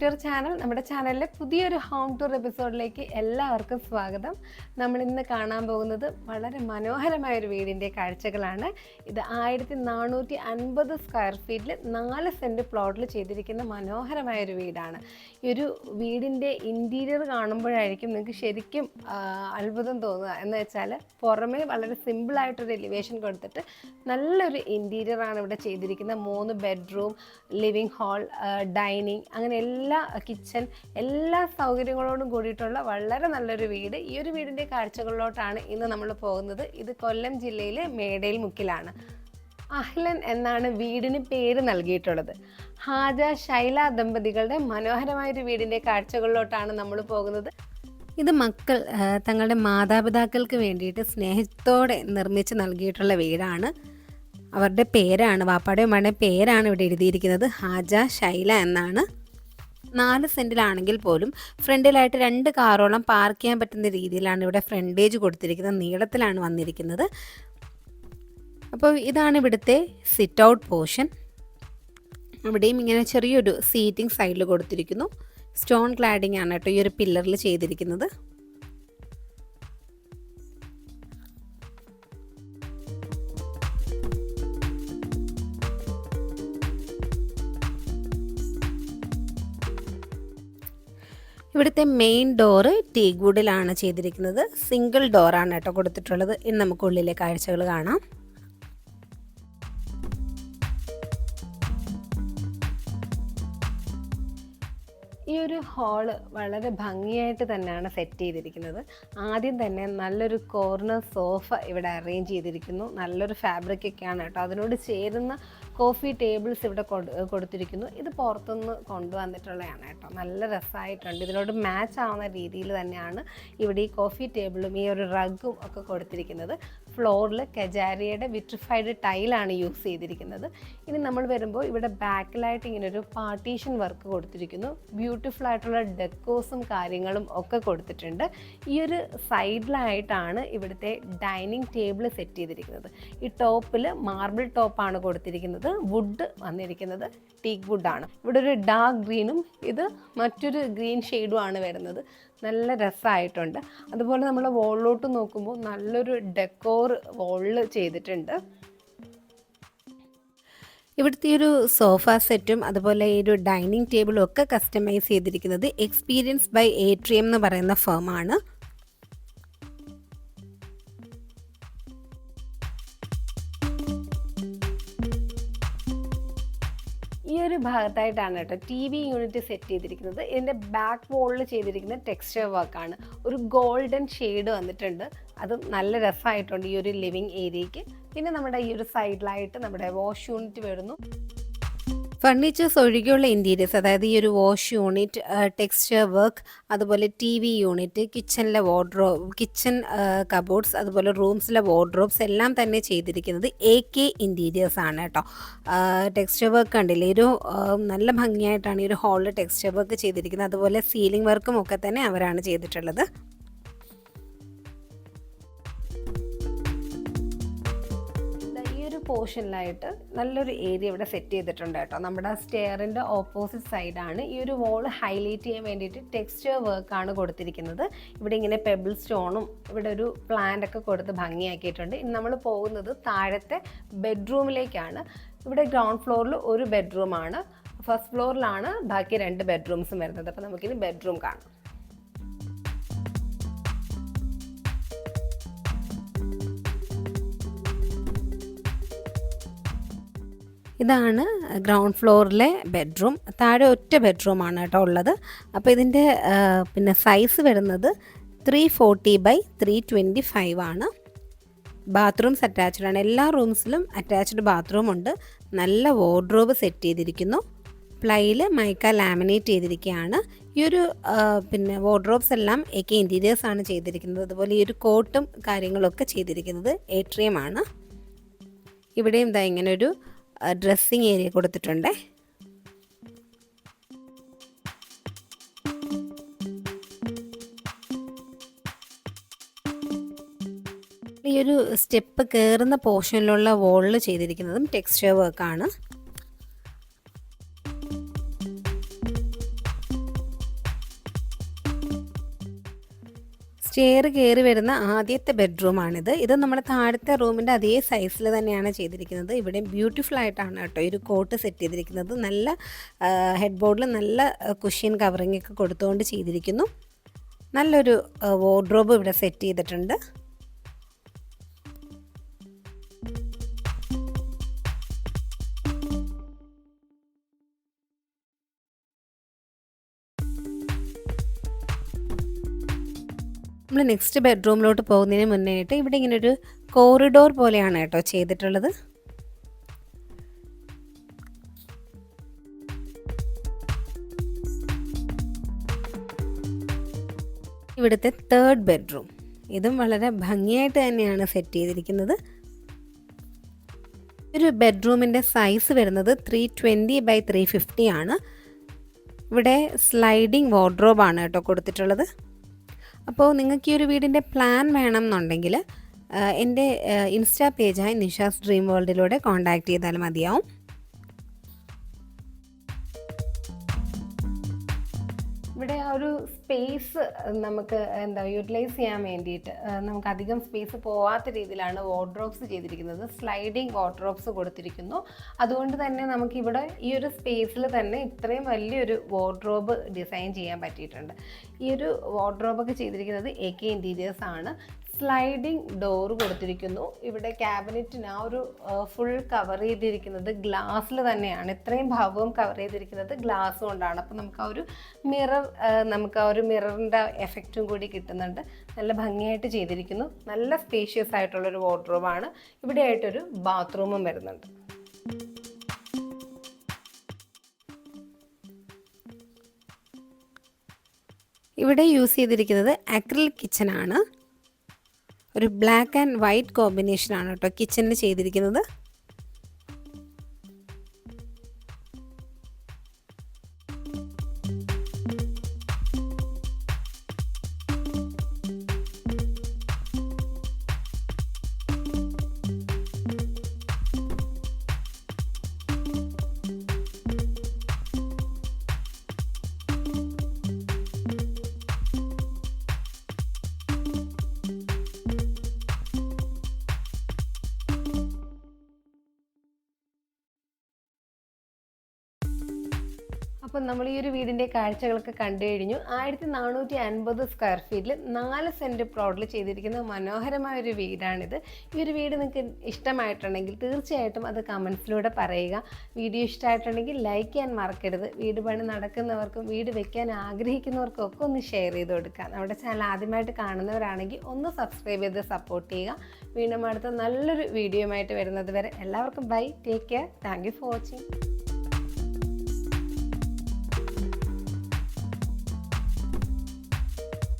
To your channel നമ്മുടെ ചാനലിലെ പുതിയൊരു ഹോം ടൂർ എപ്പിസോഡിലേക്ക് എല്ലാവർക്കും സ്വാഗതം. നമ്മൾ ഇന്ന് കാണാൻ പോകുന്നത് വളരെ മനോഹരമായ ഒരു വീടിന്റെ കാഴ്ചകളാണ്. ഇത് ആയിരത്തി നാനൂറ്റി അൻപത് സ്ക്വയർ ഫീറ്റിൽ നാല് സെന്റ് പ്ലോട്ടിൽ ചെയ്തിരിക്കുന്ന മനോഹരമായ ഒരു വീടാണ്. ഈ ഒരു വീടിന്റെ ഇന്റീരിയർ കാണുമ്പോഴായിരിക്കും നിങ്ങൾക്ക് ശരിക്കും അത്ഭുതം തോന്നുക. എന്ന് വെച്ചാൽ പുറമേ വളരെ സിമ്പിളായിട്ടൊരു എലിവേഷൻ കൊടുത്തിട്ട് നല്ലൊരു ഇന്റീരിയറാണ് ഇവിടെ ചെയ്തിരിക്കുന്നത്. മൂന്ന് ബെഡ്റൂം ലിവിങ് ഹാൾ ഡൈനിങ് അങ്ങനെ എല്ലാ കിച്ചൺ എല്ലാ സൗകര്യങ്ങളോടും കൂടിയിട്ടുള്ള വളരെ നല്ലൊരു വീട്. ഈ ഒരു വീടിന്റെ കാഴ്ചകളിലോട്ടാണ് ഇന്ന് നമ്മൾ പോകുന്നത്. ഇത് കൊല്ലം ജില്ലയിലെ മേടയിൽ മുക്കിലാണ്. അഹ്ലൻ എന്നാണ് വീടിന് പേര് നൽകിയിട്ടുള്ളത്. ഹാജ ശൈല ദമ്പതികളുടെ മനോഹരമായ ഒരു വീടിന്റെ കാഴ്ചകളിലോട്ടാണ് നമ്മൾ പോകുന്നത്. ഇത് മക്കൾ തങ്ങളുടെ മാതാപിതാക്കൾക്ക് വേണ്ടിയിട്ട് സ്നേഹത്തോടെ നിർമ്മിച്ച് നൽകിയിട്ടുള്ള വീടാണ്. അവരുടെ പേരാണ് വാപ്പാടെ ഉമ്മയുടെ പേരാണ് ഇവിടെ എഴുതിയിരിക്കുന്നത്. ഹാജ ശൈല എന്നാണ്. നാല് സെന്റിലാണെങ്കിൽ പോലും ഫ്രണ്ടിലായിട്ട് രണ്ട് കാറോളം പാർക്ക് ചെയ്യാൻ പറ്റുന്ന രീതിയിലാണ് ഇവിടെ ഫ്രണ്ടേജ് കൊടുത്തിരിക്കുന്നത്. നീളത്തിലാണ് വന്നിരിക്കുന്നത്. അപ്പോൾ ഇതാണ് ഇവിടുത്തെ സിറ്റ് ഔട്ട് പോർഷൻ അവിടെയും ഇങ്ങനെ ചെറിയൊരു സീറ്റിംഗ് സൈഡിൽ കൊടുത്തിരിക്കുന്നു. സ്റ്റോൺ ക്ലാഡിംഗ് ആണ് കേട്ടോ ഈ ഒരു പില്ലറിൽ ചെയ്തിരിക്കുന്നത്. ഇവിടുത്തെ മെയിൻ ഡോറ് ടീ ഗുഡിലാണ് ചെയ്തിരിക്കുന്നത് സിംഗിൾ ഡോറാണ് കേട്ടോ കൊടുത്തിട്ടുള്ളത്. ഇനി നമുക്ക് ഉള്ളിലെ കാഴ്ചകൾ കാണാം. ഈ ഒരു ഹാൾ വളരെ ഭംഗിയായിട്ട് തന്നെയാണ് സെറ്റ് ചെയ്തിരിക്കുന്നത്. ആദ്യം തന്നെ നല്ലൊരു കോർണർ സോഫ ഇവിടെ അറേഞ്ച് ചെയ്തിരിക്കുന്നു. നല്ലൊരു ഫാബ്രിക് ഒക്കെയാണ് കേട്ടോ. അതിനോട് ചേരുന്ന കോഫി ടേബിൾസ് ഇവിടെ കൊടു- കൊടുത്തിരിക്കുന്നു. ഇത് പുറത്തുനിന്ന് കൊണ്ടുവന്നിട്ടുള്ളതാണ് കേട്ടോ. നല്ല രസമായിട്ടുണ്ട്. ഇതിനോട് മാച്ച് ആവുന്ന രീതിയിൽ തന്നെയാണ് ഇവിടെ ഈ കോഫി ടേബിളും ഈ ഒരു റഗ്ഗും ഒക്കെ കൊടുത്തിരിക്കുന്നത്. ഫ്ലോറിൽ കജാരിയുടെ വിട്രിഫൈഡ് ടൈലാണ് യൂസ് ചെയ്തിരിക്കുന്നത്. ഇനി നമ്മൾ വരുമ്പോൾ ഇവിടെ ബാക്കിലായിട്ട് ഇങ്ങനെ ഒരു പാർട്ടീഷൻ വർക്ക് കൊടുത്തിരിക്കുന്നു. ബ്യൂട്ടിഫുൾ ആയിട്ടുള്ള ഡെക്കോസും കാര്യങ്ങളും ഒക്കെ കൊടുത്തിട്ടുണ്ട്. ഈ ഒരു സൈഡിലായിട്ടാണ് ഇവിടുത്തെ ഡൈനിങ് ടേബിൾ സെറ്റ് ചെയ്തിരിക്കുന്നത്. ഈ ടോപ്പിൽ മാർബിൾ ടോപ്പാണ് കൊടുത്തിരിക്കുന്നത്. വുഡ് വന്നിരിക്കുന്നത് ടീക്ക് വുഡാണ് ഇവിടെ ഒരു ഡാർക്ക് ഗ്രീനും ഇത് മറ്റൊരു ഗ്രീൻ ഷെയ്ഡും ആണ് വരുന്നത്. നല്ല രസമായിട്ടുണ്ട് അതുപോലെ നമ്മൾ വോളിലോട്ട് നോക്കുമ്പോൾ നല്ലൊരു ഡെക്കോർ വോളിൽ ചെയ്തിട്ടുണ്ട്. ഇവിടുത്തെ ഒരു സോഫ സെറ്റും അതുപോലെ ഈ ഒരു ഡൈനിങ് ടേബിളും ഒക്കെ കസ്റ്റമൈസ് ചെയ്തിരിക്കുന്നത് എക്സ്പീരിയൻസ് ബൈ ഏട്രിയം എന്ന് പറയുന്ന ഫേമാണ് ഒരു ഭാഗത്തായിട്ടാണ് കേട്ടോ ടി വി യൂണിറ്റ് സെറ്റ് ചെയ്തിരിക്കുന്നത്. ഇതിന്റെ ബാക്ക് വോളിൽ ചെയ്തിരിക്കുന്ന ടെക്സ്ചർ വർക്കാണ് ഒരു ഗോൾഡൻ ഷെയ്ഡ് വന്നിട്ടുണ്ട്. അത് നല്ല രസമായിട്ടുണ്ട് ഈ ഒരു ലിവിങ് ഏരിയയ്ക്ക് പിന്നെ നമ്മുടെ ഈ ഒരു സൈഡിലായിട്ട് നമ്മുടെ വാഷ് യൂണിറ്റ് വരുന്നു. ഫർണിച്ചേഴ്സ് ഒഴികെയുള്ള ഇന്റീരിയേഴ്സ് അതായത് ഈ ഒരു വാഷ് യൂണിറ്റ് ടെക്സ്ചർ വർക്ക് അതുപോലെ ടി വി യൂണിറ്റ് കിച്ചണിലെ വാർഡ്രോ കിച്ചൺ കബോർഡ്സ് അതുപോലെ റൂംസിലെ വാർഡ്രോബ്സ് എല്ലാം തന്നെ ചെയ്തിരിക്കുന്നത് എ കെ ഇന്റീരിയേഴ്സ് ആണ് കേട്ടോ ടെക്സ്ചർ വർക്ക് കണ്ടില്ലേ? ഒരു നല്ല ഭംഗിയായിട്ടാണ് ഈ ഒരു ഹാളിൽ ടെക്സ്ചർ വർക്ക് ചെയ്തിരിക്കുന്നത്. അതുപോലെ സീലിംഗ് വർക്കും ഒക്കെ തന്നെ അവരാണ് ചെയ്തിട്ടുള്ളത്. പോർഷനിലായിട്ട് നല്ലൊരു ഏരിയ ഇവിടെ സെറ്റ് ചെയ്തിട്ടുണ്ട് കേട്ടോ. നമ്മുടെ സ്റ്റെയറിന്റെ ഓപ്പോസിറ്റ് സൈഡാണ് ഈ ഒരു വോൾ ഹൈലൈറ്റ് ചെയ്യാൻ വേണ്ടിയിട്ട് ടെക്സ്ചർ വർക്കാണ് കൊടുത്തിരിക്കുന്നത്. ഇവിടെ ഇങ്ങനെ പെബിൾ സ്റ്റോണും ഇവിടെ ഒരു പ്ലാന്റ് ഒക്കെ കൊടുത്ത് ഭംഗിയാക്കിയിട്ടുണ്ട്. ഇനി നമ്മൾ പോകുന്നത് താഴത്തെ ബെഡ്റൂമിലേക്കാണ് ഇവിടെ ഗ്രൗണ്ട് ഫ്ലോറിൽ ഒരു ബെഡ്റൂമാണ് ഫസ്റ്റ് ഫ്ലോറിലാണ് ബാക്കി രണ്ട് ബെഡ്റൂംസും വരുന്നത്. അപ്പോൾ നമുക്കിനി ബെഡ്റൂം കാണാം. ഇതാണ് ഗ്രൗണ്ട് ഫ്ലോറിലെ ബെഡ്റൂം. താഴെ ഒറ്റ ബെഡ്റൂമാണ് കേട്ടോ ഉള്ളത്. അപ്പോൾ ഇതിന്റെ പിന്നെ സൈസ് വരുന്നത് three forty by three twenty five ആണ്. ബാത്റൂംസ് അറ്റാച്ച്ഡ് ആണ്. എല്ലാ റൂംസിലും അറ്റാച്ച്ഡ് ബാത്റൂം ഉണ്ട്. നല്ല വാർഡ്രോബ് സെറ്റ് ചെയ്തിരിക്കുന്നു. പ്ലൈയിൽ മൈക്ക ലാമിനേറ്റ് ചെയ്തിരിക്കുകയാണ്. ഈ ഒരു പിന്നെ വാർഡ്രോബ്സ് എല്ലാം എ കെ ഇന്റീരിയേഴ്സ് ആണ് ചെയ്തിരിക്കുന്നത്. അതുപോലെ ഈ ഒരു കോട്ടും കാര്യങ്ങളൊക്കെ ചെയ്തിരിക്കുന്നത് ഏട്രിയമാണ് ഇവിടെയും ഇതാ ഇങ്ങനെ ഒരു ഡ്രസ്സിങ് ഏരിയ കൊടുത്തിട്ടുണ്ട്. ഈ ഒരു സ്റ്റെപ്പ് കയറുന്ന പോർഷനിലുള്ള വോളിൽ ചെയ്തിരിക്കുന്നതും ടെക്സ്ചർ വർക്കാണ് സ്റ്റെയർ കയറി വരുന്ന ആദ്യത്തെ ബെഡ്റൂമാണിത് ഇത് നമ്മുടെ താഴത്തെ റൂമിന്റെ അതേ സൈസിൽ തന്നെയാണ് ചെയ്തിരിക്കുന്നത്. ഇവിടെ ബ്യൂട്ടിഫുൾ ആയിട്ടാണ് കേട്ടോ ഒരു കോട്ട് സെറ്റ് ചെയ്തിരിക്കുന്നത്. നല്ല ഹെഡ് ബോർഡിൽ നല്ല കുഷ്യൻ കവറിംഗ് ഒക്കെ കൊടുത്തുകൊണ്ട് ചെയ്തിരിക്കുന്നു. നല്ലൊരു വാർഡ്രോബ് ഇവിടെ സെറ്റ് ചെയ്തിട്ടുണ്ട്. നമ്മൾ നെക്സ്റ്റ് ബെഡ്റൂമിലോട്ട് പോകുന്നതിന് മുന്നേ ആയിട്ട് ഇവിടെ ഇങ്ങനെ ഒരു കോറിഡോർ പോലെയാണ് കേട്ടോ ചെയ്തിട്ടുള്ളത്. ഇവിടുത്തെ തേർഡ് ബെഡ്റൂം ഇതും വളരെ ഭംഗിയായിട്ട് തന്നെയാണ് സെറ്റ് ചെയ്തിരിക്കുന്നത്. ഒരു ബെഡ്റൂമിന്റെ സൈസ് വരുന്നത് three twenty by three fifty ആണ്. ഇവിടെ സ്ലൈഡിങ് വാർഡ്രോബാണ് കേട്ടോ കൊടുത്തിട്ടുള്ളത്. അപ്പോൾ നിങ്ങൾക്ക് ഈ ഒരു വീടിന്റെ പ്ലാൻ വേണം എന്നുണ്ടെങ്കിൽ എന്റെ ഇൻസ്റ്റാ പേജായ നിഷാസ് ഡ്രീം വേൾഡിലൂടെ കോൺടാക്റ്റ് ചെയ്താൽ മതിയാവും. ഇവിടെ ആ ഒരു സ്പേസ് നമുക്ക് എന്താ യൂട്ടിലൈസ് ചെയ്യാൻ വേണ്ടിയിട്ട് നമുക്ക് അധികം സ്പേസ് പോവാത്ത രീതിയിലാണ് വാർഡ്രോബ്സ് ചെയ്തിരിക്കുന്നത്. സ്ലൈഡിങ് വാർഡ്രോബ്സ് കൊടുത്തിരിക്കുന്നു. അതുകൊണ്ട് തന്നെ നമുക്കിവിടെ ഈ ഒരു സ്പേസിൽ തന്നെ ഇത്രയും വലിയൊരു വാർഡ്രോബ് ഡിസൈൻ ചെയ്യാൻ പറ്റിയിട്ടുണ്ട്. ഈ ഒരു വാർഡ്രോബൊക്കെ ചെയ്തിരിക്കുന്നത് എ കെ ഇന്റീരിയേഴ്സ് ആണ്. സ്ലൈഡിംഗ് ഡോർ കൊടുത്തിരിക്കുന്നു. ഇവിടെ ക്യാബിനറ്റിന് ആ ഒരു ഫുൾ കവർ ചെയ്തിരിക്കുന്നത് ഗ്ലാസ്സിൽ തന്നെയാണ്. ഇത്രയും ഭാഗവും കവർ ചെയ്തിരിക്കുന്നത് ഗ്ലാസ് കൊണ്ടാണ്. അപ്പോൾ നമുക്ക് ആ ഒരു മിറർ നമുക്ക് ആ ഒരു മിററിന്റെ എഫക്റ്റും കൂടി കിട്ടുന്നുണ്ട്. നല്ല ഭംഗിയായിട്ട് ചെയ്തിരിക്കുന്നു. നല്ല സ്പേഷ്യസ് ആയിട്ടുള്ളൊരു വാർഡ്രോബാണ് ഇവിടെ ആയിട്ടൊരു ബാത്റൂമും വരുന്നുണ്ട്. ഇവിടെ യൂസ് ചെയ്തിരിക്കുന്നത് അക്രിലിക് കിച്ചൺ ആണ്. ഒരു ബ്ലാക്ക് ആൻഡ് വൈറ്റ് കോമ്പിനേഷനാണ് കേട്ടോ കിച്ചണിൽ ചെയ്തിരിക്കുന്നത്. അപ്പം നമ്മൾ ഈ ഒരു വീടിന്റെ കാഴ്ചകളൊക്കെ കണ്ടു കഴിഞ്ഞു. ആയിരത്തി നാനൂറ്റി അൻപത് സ്ക്വയർ ഫീറ്റിൽ നാല് സെന്റ് പ്ലോട്ടിൽ ചെയ്തിരിക്കുന്ന മനോഹരമായ ഒരു വീടാണിത്. ഈ ഒരു വീട് നിങ്ങൾക്ക് ഇഷ്ടമായിട്ടുണ്ടെങ്കിൽ തീർച്ചയായിട്ടും അത് കമൻസിലൂടെ പറയുക. വീഡിയോ ഇഷ്ടമായിട്ടുണ്ടെങ്കിൽ ലൈക്ക് ചെയ്യാൻ മറക്കരുത്. വീട് പണി നടക്കുന്നവർക്കും വീട് വെക്കാൻ ആഗ്രഹിക്കുന്നവർക്കും ഒക്കെ ഒന്ന് ഷെയർ ചെയ്ത് കൊടുക്കുക. നമ്മുടെ ചാനൽ ആദ്യമായിട്ട് കാണുന്നവരാണെങ്കിൽ ഒന്ന് സബ്സ്ക്രൈബ് ചെയ്ത് സപ്പോർട്ട് ചെയ്യുക. വീണ്ടും അടുത്ത നല്ലൊരു വീഡിയോയുമായിട്ട് വരുന്നത് വരെ എല്ലാവർക്കും bye take care thank you for watching